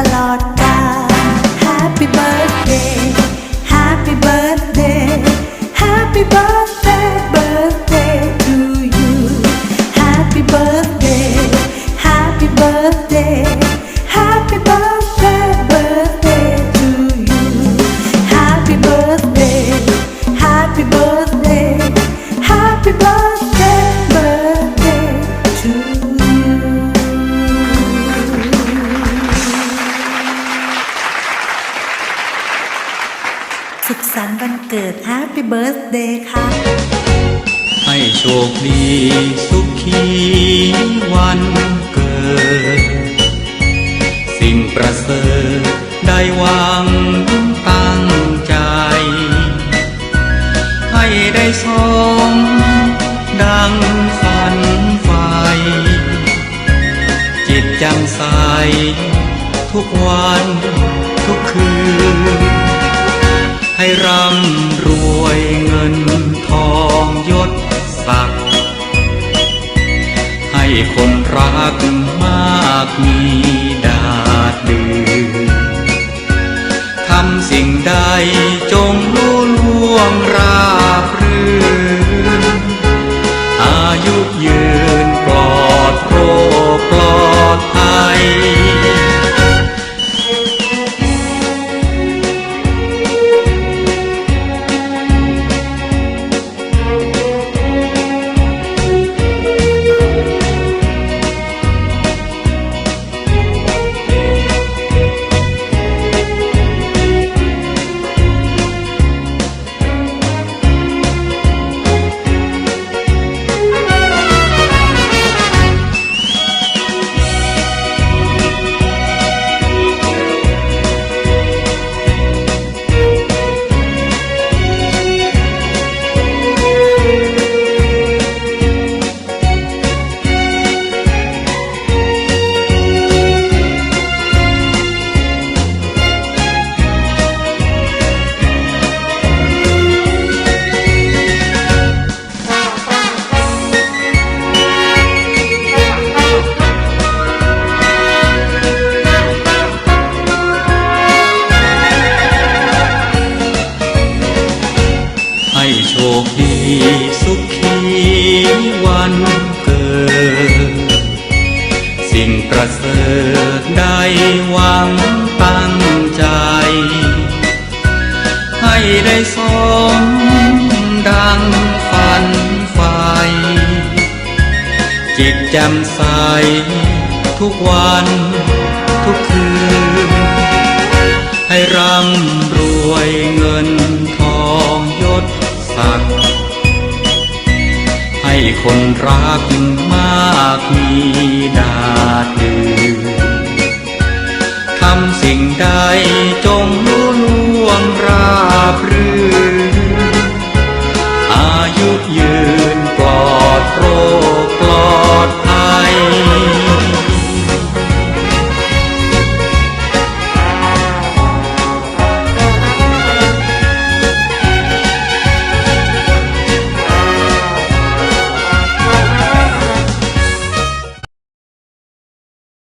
ตลอดกาล Happy birthday. Happy birthday. Happy birthday. สุขสันต์วันเกิด Happy Birthday ค่ะ ให้โชคดีสุขีวันเกิด สิ่งประเสริฐได้หวังตั้งใจ ให้ได้สมดังฝันไฟจิตแจำใสทุกวันทุกคืน ให้ร่ำรวยเงินทองยศศักดิ์ให้คนรักมากมีดาดดืนทำสิ่งใดจงรู้ล่วงรา หวังตั้งใจ ให้ได้สมดังฝันไฟจิตแจ่มใสทุกวันทุกคืน ให้ร่ำรวยเงินทองยศศักดิ์ให้คนรักมากมีดาดดืนทำ สิ่งใดจง